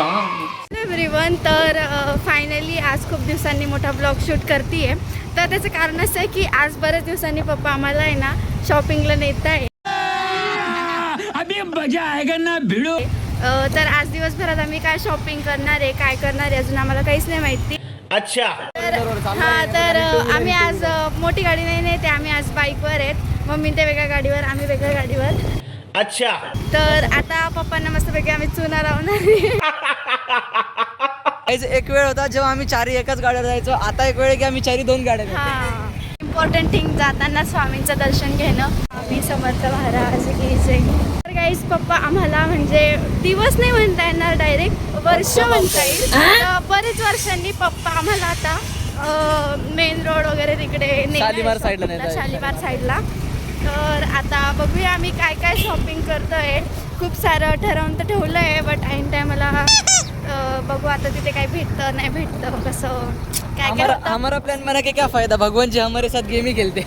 Everyone तर finally आज खूप दिवसांनी मोठा ब्लॉग शूट करते तर त्याचं कारण असं आहे की आज बऱ्याच दिवसांनी पप्पा आम्हाला आहे ना शॉपिंगला नेत आहे तर आज दिवसभरात आम्ही काय शॉपिंग करणार आहे काय करणार आहे अजून आम्हाला काहीच नाही माहिती. अच्छा. तर हा तर आम्ही आज मोठी गाडी नाही नेते आम्ही आज बाईकवर आहेत. मम्मी ते वेगळ्या गाडीवर आम्ही वेगळ्या गाडीवर. अच्छा. तर आता पप्पांना मस्तपैकी आम्ही चुना लावणार आहे. गाईज, एक वेळ होता जेव्हा आम्ही चारी एकाच गाड्यावर जायचो आता एक वेळ आहे की आम्ही चारी दोन गाड्या. हा. इम्पॉर्टंट थिंग जाताना स्वामींचं दर्शन घेणं. आम्ही समर्थ महाराज घ्यायचे तर गाईज पप्पा आम्हाला म्हणजे दिवस नाही म्हणता येणार डायरेक्ट वर्ष म्हणता येईल. बरेच वर्षांनी पप्पा आम्हाला आता मेन रोड वगैरे तिकडे. शालिमार साईडला तर आता बघूया आम्ही काय काय शॉपिंग करतोय. खूप सारं ठरवून तर ठेवलं आहे बट ऐन टायमाला बघू आता तिथे काय भेटतं नाही भेटतं कसं काय काय हमारा प्लान बना के क्या फायदा भगवान जी हमारे साथ गेम ही खेलते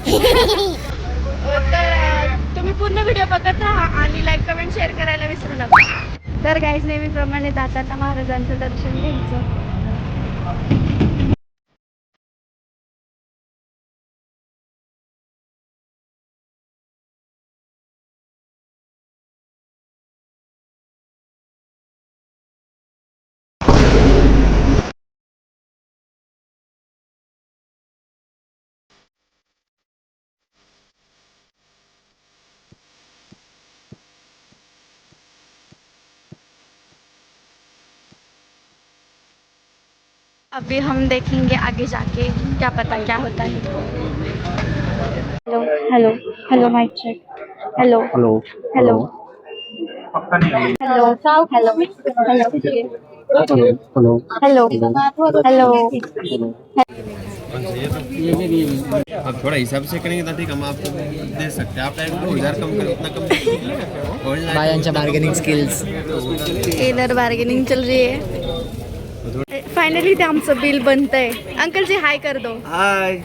तर तुम्ही पूर्ण व्हिडिओ बघत राहा आणि लाईक कमेंट शेअर करायला विसरू नका. तर गाईज नेहमीप्रमाणे दाताता महाराजांचं दर्शन घ्यायचं. अभी हम देखेंगे आगे जाके क्या पता क्या होता है। Hello hello hello mic check hello hello. Hello. Hello. Hello hello. Hello hello. Hello आप थोड़ा हिसाब से करेंगे तो ठीक हम आपको दे सकते हैं। आप एक दो हज़ार कम करें उतना कम बायांच्या बार्गेनिंग स्किल्स इधर बार्गेनिंग चल रही है। फायनली ते आमचं बिल बनतंय. अंकल जी हाय कर दो. हाय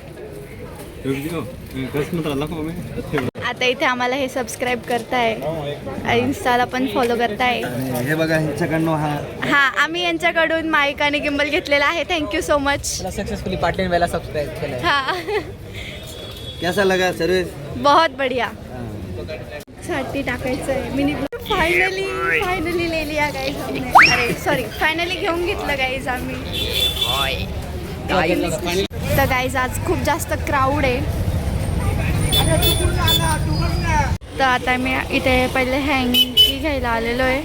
आता इथे आम्हाला हे सबस्क्राईब करताय. इन्स्टाला पण फॉलो करताय. हे बघा ह्यांच्याकडनं हा. हा आम्ही यांच्याकडून माईक आणि गिंबल घेतलेला आहे. Thank you so much successfully पाटलीन वेळेला सबस्क्राईब केलंय. हा. कैसा लगा सर्विस बहुत बढ़िया. साठी टाकायचं आहे मिनी फायनली फायनली ले लिया गाईज हमने अरे सॉरी फायनली घेऊन घेतलं गाईज आम्ही. तर गाईज आज खूप जास्त क्राऊड आहे. तर आता मी इथे पहिले हँगी घ्यायला आलेलो आहे.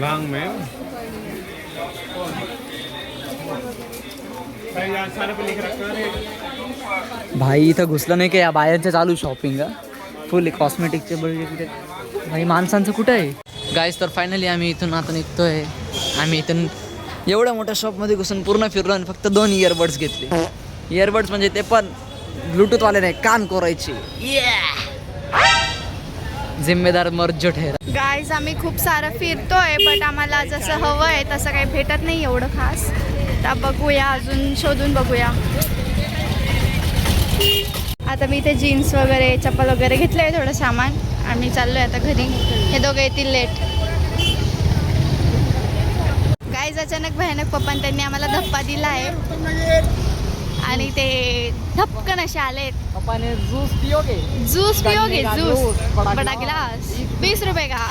लॉन्ग में भाई इथं घुसलं नाही का या बायांचं चालू शॉपिंग फुल कॉस्मेटिकचे बघ भाई माणसांचं कुठं आहे? गाईज तर फायनली आम्ही इथून आता निघतोय. आम्ही इथून एवढ्या मोठ्या शॉपमध्ये घुसून पूर्ण फिरलो आणि फक्त दोन इयरबड्स घेतले. इयरबड्स म्हणजे ते पण ब्लूटूथवाले नाही कान कोरायचे. जिम्मेदार मर्ज ठेरा. गाईज आम्ही खूप सारं फिरतोय बट आम्हाला जसं हवं आहे तसं काही भेटत नाही एवढं खास. तर बघूया अजून शोधून बघूया. आता मी इथे जीन्स वगैरे चप्पल वगैरे घेतलं आहे थोडं सामान. आम्ही चाललोय आता घरी. हे दोघं येतील लेट गाईज अचानक भयानक पप्पान त्यांनी आम्हाला धप्पा दिला आहे. आणि ते धपकन असे आलेत. ज्यूस पियोगे का जूस जूस, बड़ा गिलास। बीस रुपए का?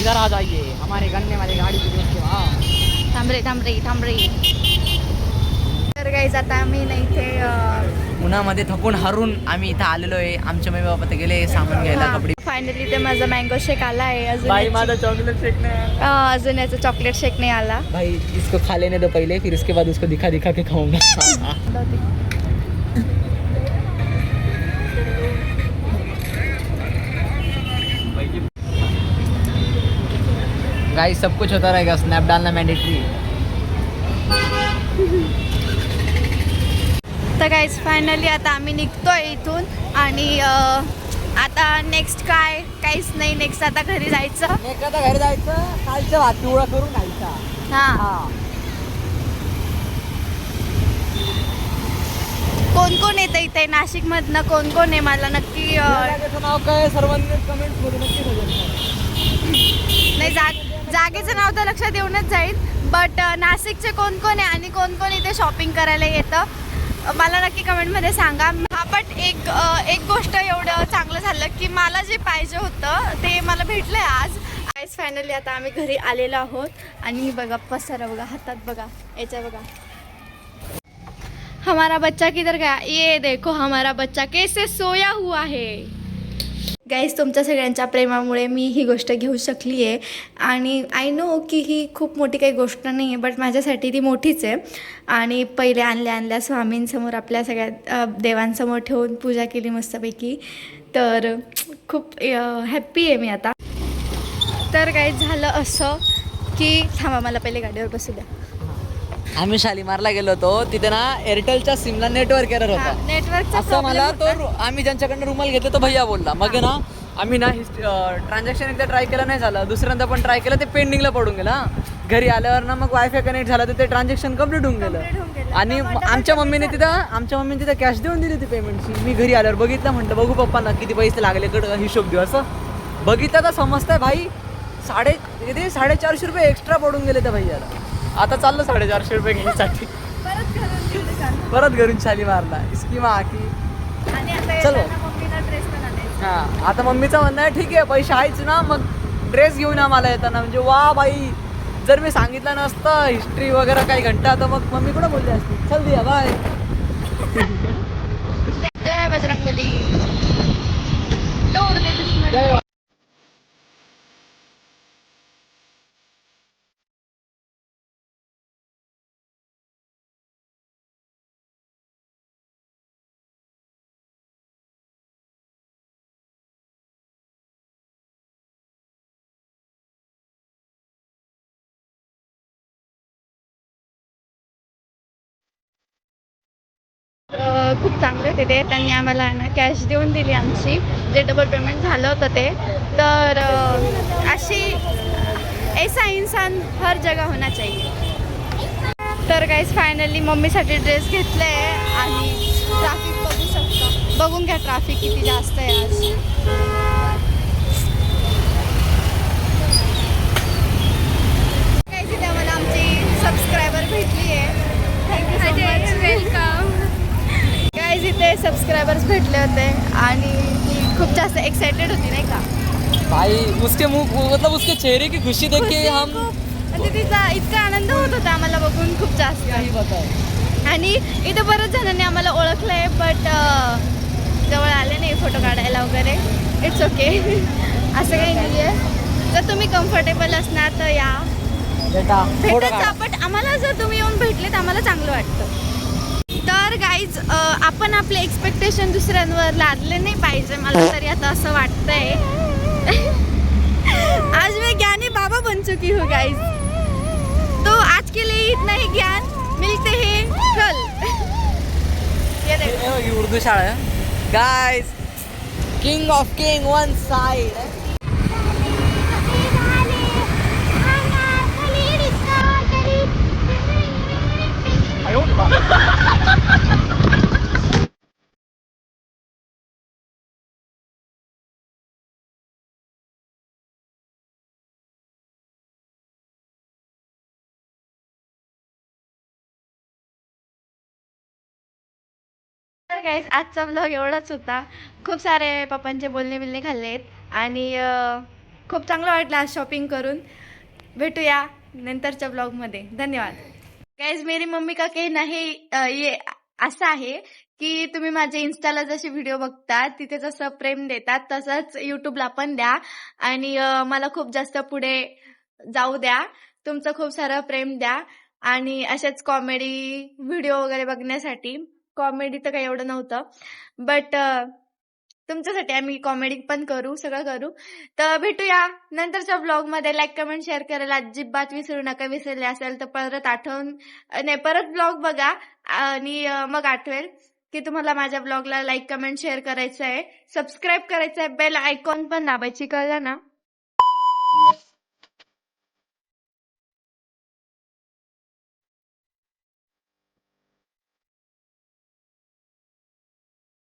इधर आ जाइए हमारे गन्ने वाले गाड़ी के उसके वहाँ थांब रे थांब रे थांब रे तर गाईज आता आम्ही ना इथे उन्हामध्ये थकून हरून आम्ही इथं आलेलो आहे आमचे मम्मी बाबा ते गेले सामान घ्यायला कपडे. फायनली ते माझा मँगो शेक आला आहे. अजून माझा चॉकलेट शेक नाही अजून याचा चॉकलेट शेक नाही आला. भाई इसको खा लेने दो पहले फिर इसके बाद उसको दिखा दिखा के खाऊंगा. गाइस सब कुछ होता रहेगा। स्नैप डालना मैंडेटरी तर गाईज फायनली आता आम्ही निघतोय इथून आणि आता नेक्स्ट काय? काहीच नाही. नेक्स्ट आता घरी जायचं. एखादा घरी जायचं. कालचं भात पिवळा करून खायचा हां. हा. कोण कोण येतं इथे? नाशिकमधनं कोण कोण आहे मला नक्की अं, नाव काय? सर्वांनी कमेंटमध्ये नक्की नाही जाग जागेचं नाव तर लक्षात येऊनच जाईल. बट नाशिकचे कोण कोण आहे आणि कोण कोण इथे शॉपिंग करायला येतं. मला नक्की कमेंटमध्ये सांगा. हा बट एक एक गोष्ट एवढं चांगलं झालं की मला जे पाहिजे होतं ते मला भेटलं आहे आज. आईस फायनली आता आम्ही घरी आलेलो आहोत. आणि बघा पसारा बघा हातात बघा याच्या बघा. हमारा बच्चा किधर गया? ये देखो हमारा बच्चा कैसे सोया हुआ है? गाईज तुमच्या सगळ्यांच्या प्रेमामुळे मी ही गोष्ट घेऊ शकली आहे आणि आय नो की ही खूप मोठी काही गोष्ट नाही आहे बट माझ्यासाठी ती मोठीच आहे. आणि पहिले आणल्या आणल्या स्वामींसमोर आपल्या सगळ्या देवांसमोर ठेवून पूजा केली मस्तपैकी. तर खूप हॅप्पी आहे मी आता. तर काही झालं असं की थांबा मला पहिले गाडीवर बसू द्या. आम्ही शालीमारला गेलो होतो. तिथे ना एअरटेलच्या सिमला नेटवर्क एरर होता. नेटवर्कचा असं मला तो आम्ही ज्यांच्याकडनं रुमाल घेतले तो भैया बोलला. मग ना आम्ही ना ट्रान्झॅक्शन एकदा ट्राय केलं नाही झालं. दुसऱ्यांदा पण ट्राय केलं ते पेंडिंगला पडून गेलं. घरी आल्यावर ना मग वायफाय कनेक्ट झालं तर ते ट्रान्झॅक्शन कंप्लीट होऊन गेलं. आणि आमच्या मम्मीने तिथं आमच्या मम्मीने तिथं कॅश देऊन दिली ती पेमेंटची मी घरी आल्यावर बघितलं म्हटलं बघू पप्पांना किती पैसे लागले कडं हिशोब देऊ असं. बघितलं तर समजतंय भाई. साडे किती? साडेचारशे रुपये एक्स्ट्रा पडून गेले त्या भैयाला. आता चाललं साडेचारशे रुपये घ्यायसाठी परत घरून शाली मारला. स्कीमा की. चलो. हा आता मम्मीचं म्हणणं आहे ठीक आहे पैसे आहेच ना मग ड्रेस घेऊन या मला येताना. म्हणजे वा बाई जर मी सांगितलं नसतं हिस्ट्री वगैरे काही घंटा तर मग मम्मी कुठं बोलली असती? चल दिया बाय जय बजरंगबली. खूप चांगले होते ते. त्यांनी आम्हाला ना कॅश देऊन दिली आमची. जे डबल पेमेंट झालं होतं ते. तर अशी ऐसा इंसान हर जगह होना चाहिए. तर काहीच फायनली मम्मीसाठी ड्रेस घेतले आहे आणि ट्रॅफिक बघू शकता. बघून घ्या ट्रॅफिक किती जास्त आहे आज. काही तिथे आम्हाला आमची सबस्क्रायबर भेटली आहे. Thank you so much welcome guys इथे सबस्क्रायबर्स भेटले होते आणि खूप जास्त एक्साइटेड होती नाही का? भाई उसके मुंह मतलब उसके चेहरे की खुशी देख के खुशी हम खूप- म्हणजे तिचा इतका आनंद होत होता आम्हाला बघून खूप जास्त. आणि इथे बऱ्याच जणांनी आम्हाला ओळखलं आहे बट जवळ आले नाही फोटो काढायला वगैरे. इट्स ओके असं काही नाही आहे जर तुम्ही कम्फर्टेबल असणार तर या. बेटा फोटो भेटत काढ. पण आम्हाला जर तुम्ही येऊन भेटले तर आम्हाला चांगलं वाटतं. तर गाईज आपण आपले एक्सपेक्टेशन दुसऱ्यांवर लादले नाही पाहिजे. मला तरी आता असं वाटतंय. आज मी ज्ञानी बाबा बन चुकी हूँ गाइज तो आज के लिए इतना ही ज्ञान. मिलते हैं कल. ये देखो. हे उर्दू शाळा guys guys king of king one side तर आजचा ब्लॉग एवढाच होता. खूप सारे पप्पांचे बोलणे बिलणे खाल्लेत आणि खूप चांगलं वाटलं आज शॉपिंग करून. भेटूया नंतरच्या ब्लॉगमध्ये धन्यवाद. गाईज मेरी मम्मी का कहना हे ये असं आहे की तुम्ही माझे इन्स्टाला जसे व्हिडिओ बघता तिथे जसं प्रेम देतात तसंच युट्यूबला पण द्या. आणि मला खूप जास्त पुढे जाऊ द्या. तुमचं खूप सारं प्रेम द्या. आणि अशाच कॉमेडी व्हिडिओ वगैरे बघण्यासाठी कॉमेडी तर काही एवढं नव्हतं. बट तुमच्यासाठी आम्ही कॉमेडी पण करू सगळं करू. तर भेटूया नंतरच्या ब्लॉगमध्ये लाईक कमेंट शेअर करायला अजिबात विसरू नका. विसरले असेल तर परत आठवून नाही परत ब्लॉग बघा. आणि मग आठवेल की तुम्हाला माझ्या ब्लॉगला लाईक कमेंट शेअर करायचं आहे सबस्क्राईब करायचं आहे बेल आयकॉन पण दाबायची कळलं ना?